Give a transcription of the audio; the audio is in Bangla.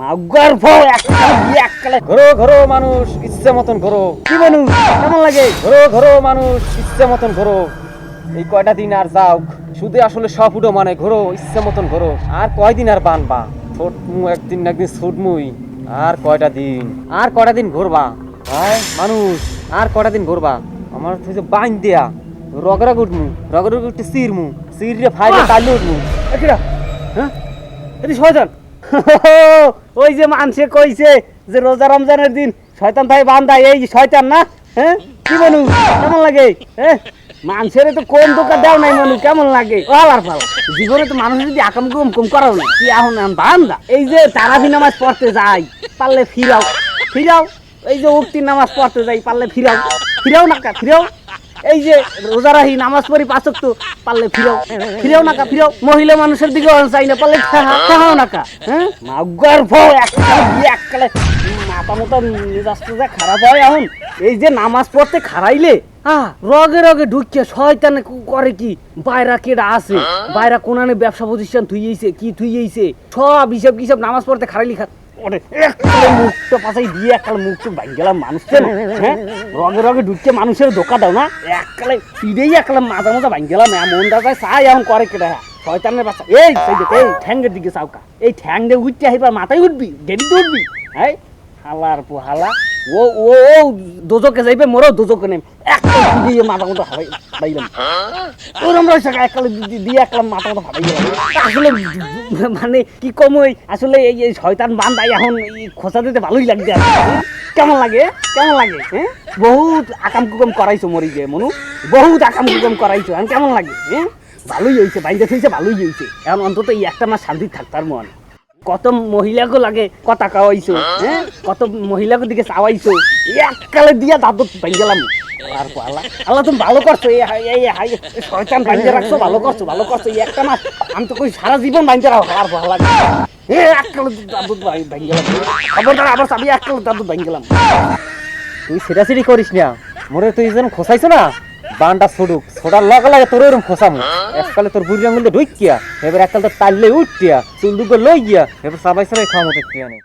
মাউগার ফল এককালে ঘরো ঘরো মানুষ ইচ্ছে মতন ঘরো। কি মানুষ কেমন লাগে? ঘরো ঘরো মানুষ ইচ্ছে মতন ঘরো। এই কয়টা দিন আর যাও শুধু আসলে সব উডো মানে ঘরো ইচ্ছে মতন ঘরো। আর কয়দিন আর বানবা? ছোট একদিন একদিন ছুট আর কয়টা দিন? আর কয়টা দিন ঘুরবা? ভাই মানুষ আর কয়টা দিন ঘুরবা? আমার হচ্ছে বাইন দেয়া। রগরা উঠমু রগরা উঠতে সিরমু সিরে ফাইলে বাহ! উঠমু হ্যাঁ? এটি শয়তান ওই যে মানুষে কইছে যে রোজা রমজানের দিন শয়তান ভাই বান্দা, এই শয়তান না? হ্যাঁ? কি মানুষ কেমন লাগে? হ্যাঁ? মানুষের তো কোন দোকান দেও নাই মানুষ, কেমন লাগে? আলার পাল। জীবনে তো মানুষ যদি আকাম কুম কুম করাও না কি এখন বান্দা? এই যে তারাবি নামাজ পড়তে যাই, পারলে ফিরাও। ফিরাও। এই যে উক্তি নামাজ পড়তে যাই, পারলে ফিরাও। ফিরাও না ফিরাও। এই যে রোজা নামাজ পড়ি পাঁচক তো, পারলে ফিরাও ফিরাও নাকা ফিরাও মহিলা মানুষের দিকে চাই না, পারলে খাও নাকা হ্যাঁ? মাগুয়ার ফল এককালে মাথা মতো মেজাজ টেজাজ খারাপ হয় এখন। এই যে নামাজ পড়তে খারাইলে হ্যাঁ রগে রগে ঢুকিয়ে শয়তানে করে কি? বাইরা কেডা আছে? বাইরা কোনানে ব্যবসা প্রতিষ্ঠান থুইয়েছে কি থুইয়েছে সব হিসাব কিসব নামাজ পড়তে খারাইলি খা ওরে মুখটা পাশাই দিয়ে এককালে মুখটা ভাঙ গেলাম মানুষকে হ্যাঁ? রগে রগে ঢুকছে মানুষের ধোকা দাও না? পিড়েই এককালে মাথা মাথা ভাঙ গেলাম এমন দাদা চাই এখন করে কেটে হ্যাঁ? শয়তানের বাচ্চা। এই, সেই দেখ দিকে চাউকা এই ঠ্যাং দিয়ে উঠতে আহিবা, মাথায় উঠবি, গেড়িতে উঠবি হ্যাঁ পো হালা ও ও ও, দোজকে যাইবে, মোরও দোজকে নেম একটা দিয়ে মাথা মতো হারাই পাইলাম ওরম রয়েছে এককালে দিয়ে একলা মাথা মতো গেলাম। আসলে মানে কি কম ওই, আসলে এই এই শয়তান বান্দাই এখন খোসা দিতে ভালোই লাগছে কেমন লাগে? কেমন লাগে? হ্যাঁ? বহুত আকাম কুকম করাইছো মরি যে, মনু। বহুত আকাম কুকম করাইছো, এখন কেমন লাগে? হ্যাঁ? ভালোই হয়েছে বাইরে থেকে ভালোই হয়েছে এখন অন্তত এই একটা মাস শান্তি থাকতার মন। কত মহিলাকে লাগে কথা কাওয়াইছো হ্যাঁ কত মহিলাকে দিকে চাওয়াইছো। এককালে দিয়া দাদত ভাই গেলাম। আর আল্লাহ আল্লাহ তুমি ভালো করছ, এই এই হাই শয়তান বাইন্দে রাখছো, ভালো করছ ভালো করছ, এই একটা মাস। আমি তো কই সারা জীবন বাইন্দে রাখো, আর ভালো লাগে এ, এককালে ভাই ভাই গেলাম। খবরদার, আবার চাবি, এককালে দাদত ভাই গেলাম। তুই সেটা সেটি করিস না। মোরে তুই যেন খোসাইছো না। বানটা ছুটুক ছোটার লগে লাগে তোর ওরম খোসামু। এককালে তোর বুড়ি দিয়ে ঢুকিয়া এবার এককালে তোর তাললে উঠিয়া চুল লই গিয়া এবার সবাই সবাই খাওয়া মতো খেয়ে নে